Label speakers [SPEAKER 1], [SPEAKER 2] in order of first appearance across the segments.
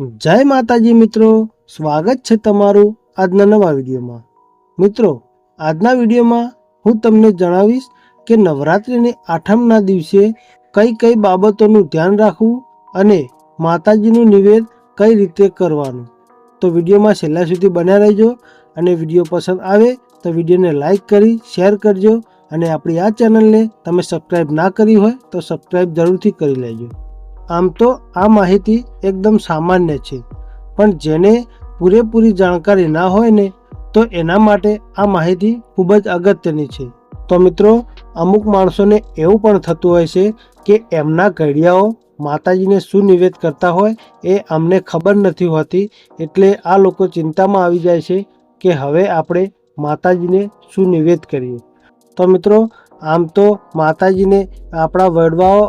[SPEAKER 1] જય માતાજી મિત્રો, સ્વાગત છે તમારું આજના નવા વિડીયોમાં. મિત્રો, આજના વિડીયોમાં હું તમને જણાવીશ કે નવરાત્રિની આઠમના દિવસે કઈ કઈ બાબતોનું ધ્યાન રાખવું અને માતાજીનું નિવેદ કઈ રીતે કરવાનું. તો વિડીયોમાં છેલ્લા સુધી બન્યા રહેજો અને વીડિયો પસંદ આવે તો વિડીયોને લાઈક કરી, શેર કરજો અને આપણી આ ચેનલને તમે સબસ્ક્રાઈબ ના કરી હોય તો સબસ્ક્રાઈબ જરૂરથી કરી લેજો. આમ તો આ માહિતી એકદમ સામાન્ય છે. પણ જેને પૂરેપૂરી જાણકારી ના હોય ને, તો એના માટે આ માહિતી ખૂબ જ અગત્યની છે. તો મિત્રો, અમુક માણસોને એવું પણ થતું હોય છે કે એમના ઘડિયાઓ માતાજીને શું નિવેદ કરતા હોય એ અમને ખબર નથી હોતી, એટલે આ લોકો ચિંતામાં આવી જાય છે કે હવે આપણે માતાજીને શું નિવેદ કરીએ. તો મિત્રો આમ તો માતાજીને આપણા વડવાઓ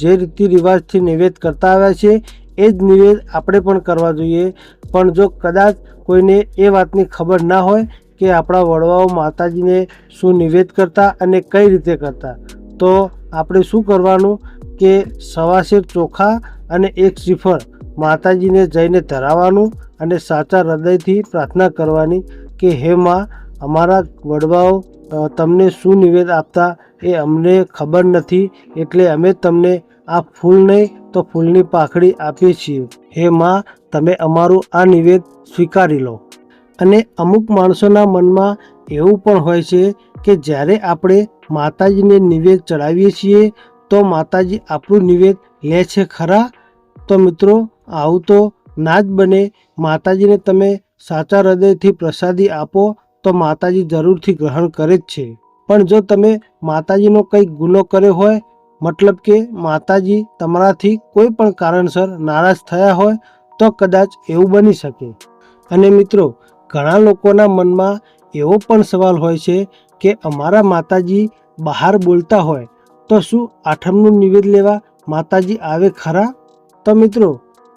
[SPEAKER 1] જે રીતિ રિવાજથી નિવેદ કરતા આવ્યા છે, એ જ નિવેદ આપણે પણ કરવા જોઈએ. પણ જો કદાચ કોઈને એ વાતની ખબર ના હોય કે આપણા વડવાઓ માતાજીને શું નિવેદ કરતા અને કઈ રીતે કરતા, તો આપણે શું કરવાનું કે સવાશેર ચોખા અને એક શ્રીફળ માતાજીને જઈને ધરાવવાનું અને સાચા હૃદયથી પ્રાર્થના કરવાની કે, હે માં, અમારા વડવાઓ તમને શું નિવેદ આપતા એ અમને ખબર નથી, એટલે અમે તમને આ ફૂલ નહીં તો ફૂલની પાખડી આપીએ છીએ. હે માં, તમે અમારું આ નિવેદ સ્વીકારી લો. અને અમુક માણસોના મનમાં એવું પણ હોય છે કે જ્યારે આપણે માતાજીને નિવેદ ચડાવીએ છીએ, તો માતાજી આપણું નિવેદ લે છે ખરા? તો મિત્રો, આવું તો ના જ બને. માતાજીને તમે સાચા હૃદયથી પ્રસાદી આપો તો માતાજી જરૂરથી ગ્રહણ કરે જ છે. પણ જો તમે માતાજીનો કંઈક ગુનો કર્યો હોય, મતલબ કે માતાજી તમારાથી કોઈ પણ કારણસર નારાજ થયા હોય, તો કદાચ એવું બની શકે. અને મિત્રો, ઘણા લોકોના મનમાં એવો પણ સવાલ હોય છે કે અમારા માતાજી બહાર બોલતા હોય, તો શું આઠમનું નિવેદ લેવા માતાજી આવે ખરા? તો મિત્રો,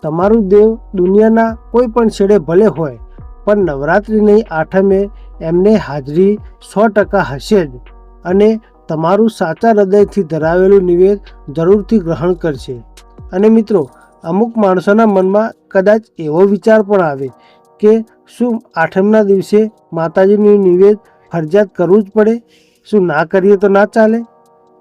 [SPEAKER 1] તમારું દેવ દુનિયાના કોઈ પણ છેડે ભલે હોય, પણ નવરાત્રિની આઠમે એમને હાજરી સો ટકા હશે જ અને તમારું સાચા હૃદયથી ધરાવેલું નિવેદ જરૂરથી ગ્રહણ કરશે. અને મિત્રો, અમુક માણસોના મનમાં કદાચ એવો વિચાર પણ આવે કે શું આઠમના દિવસે માતાજીનું નિવેદ ફરજિયાત કરવું જ પડે? શું ના કરીએ તો ના ચાલે?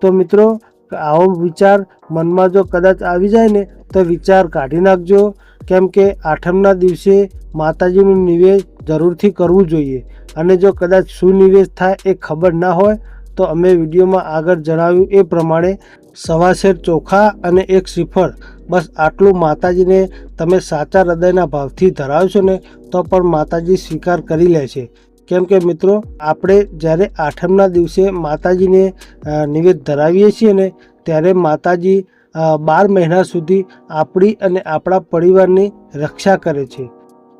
[SPEAKER 1] તો મિત્રો, આવો વિચાર મનમાં જો કદાચ આવી જાય ને, તો વિચાર કાઢી નાખજો. કેમ કે આઠમના દિવસે માતાજીનું નિવેદ જરૂરથી કરવું જોઈએ. અને જો કદાચ શું થાય એ ખબર ના હોય, તો અમે વિડીયોમાં આગળ જણાવ્યું એ પ્રમાણે સવાશેર ચોખા અને એક શ્રીફળ. બસ આટલું માતાજીને તમે સાચા હૃદયના ભાવથી ધરાવશો ને, તો પણ માતાજી સ્વીકાર કરી લે છે. કેમ કે મિત્રો, આપણે જ્યારે આઠમના દિવસે માતાજીને નિવેદ ધરાવીએ છીએ ને, ત્યારે માતાજી બાર મહિના સુધી આપણી અને આપણા પરિવારની રક્ષા કરે છે.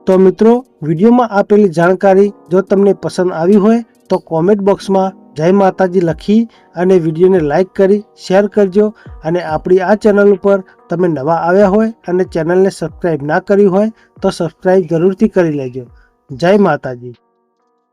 [SPEAKER 1] તો મિત્રો, વિડીયોમાં આપેલી જાણકારી જો તમને પસંદ આવી હોય, તો કોમેન્ટ બોક્સમાં જય માતાજી લખી અને વિડીયોને લાઈક કરી શેર કરજો અને આપણી આ ચેનલ ઉપર તમે નવા આવ્યા હોય અને ચેનલને સબસ્ક્રાઈબ ના કરી હોય, તો સબસ્ક્રાઈબ જરૂરથી કરી લેજો. જય માતાજી.